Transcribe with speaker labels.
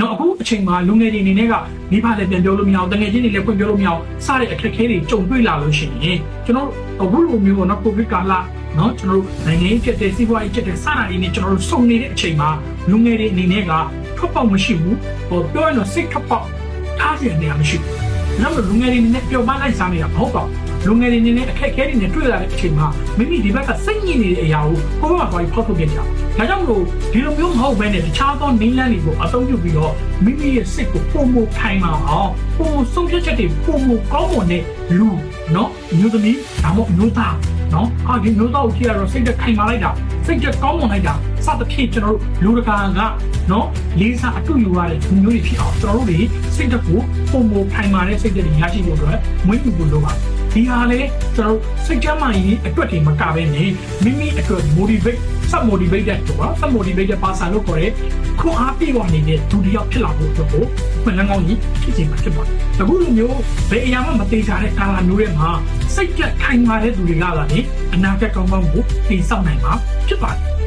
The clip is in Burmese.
Speaker 1: နော်အခုအချိန်မှာလူငယ်တွေအနေနဲ့ကမိဘလည်းပြန်ပြောလို့မရအောင်တငယ်ချင်းတွေလည်းဖွင့်ပြောလို့မရအောင်စတဲ့အခက်အခဲတွေကြုံတွေ့လာလို့ရှိရင်ကျွန်တော်အခုလိုမျိုးပေါ့နော်ကိုဗစ်ကာလနော်ကျွန်တော်တို့နိုင်ငံရေးဖြစ်တဲ့စီးပွားရေးဖြစ်တဲ့စတာတွေနဲ့ကျွန်တော်တို့စုံနေတဲ့အချိန်မှာလူငယ်တွေအနေနဲ့ကထွက်ပေါက်မရှိဘူးဟိုပြောရင်တော့စိတ်ထွက်ပေါက်ထားစရာနေရာမရှိဘူး။နောက်လူငယ်တွေအနေနဲ့ပျော်မလိုက်စားနေတာမဟုတ်ပါဘူး။ လူငယ်တွေအနေနဲ့အခက်အခဲတွေနဲ့တွေ့လာတဲ့အချိန်မှာမိမိဒီဘက်ကစိတ်ညစ်နေတဲ့အရာကိုကိုယ့်ဘက်ကသွားပြီးဖောက်ထုတ်ပြကြတယ်။ဒါကြောင့်မလို့ဒီလိုမျိုးမဟုတ်ဘဲနဲ့တခြားသောနည်းလမ်းတွေကိုအသုံးပြုပြီးတော့မိမိရဲ့စိတ်ကိုပုံမခိုင်းအောင်အောင်ပုံဆုံးဖြတ်ချက်တွေပုံမကောင်းမွန်တဲ့လူနော်အမျိုးသမီးဒါမှမဟုတ်အမျိုးသားနော်အာဒီမျိုးသားကိုကြည့်ရတော့စိတ်တက်ခိုင်မာလိုက်တာစိတ်တက်ကောင်းမွန်လိုက်တာစသဖြင့်ကျွန်တော်တို့လူတကာကနော်လေးစားအတူယူရတဲ့လူမျိုးတွေဖြစ်အောင်ကျွန်တော်တို့တွေစိတ်တက်ကိုပုံမခိုင်မာတဲ့စိတ်တက်တွေရရှိဖို့အတွက်မွေးမြူဖို့လိုပါတယ် ဒီဟာလေကျွန်တော်စိတ်ကြမ်းမှရင်အတွက်တွေမကဘဲနဲ့မိမိအတွက် motivate sub motivated တော့ sub motivated person လို့ခေါ်တဲ့ခွန်အားပြည့်ဝနေတဲ့ဒုတိယဖြစ်လာဖို့အတွက်ကိုခွင့်လန်းကောင်းကြီးဖြစ်စေမှာဖြစ်ပါတယ်။အခုလိုမျိုးဘယ်အရာမှမသေးကြတဲ့ကာလာမျိုးတွေမှာစိတ်ကြက်ခိုင်မာတဲ့သူတွေကလာနေအနာဂတ်ကောင်းကောင်းကိုတည်ဆောက်နိုင်မှာဖြစ်ပါတယ်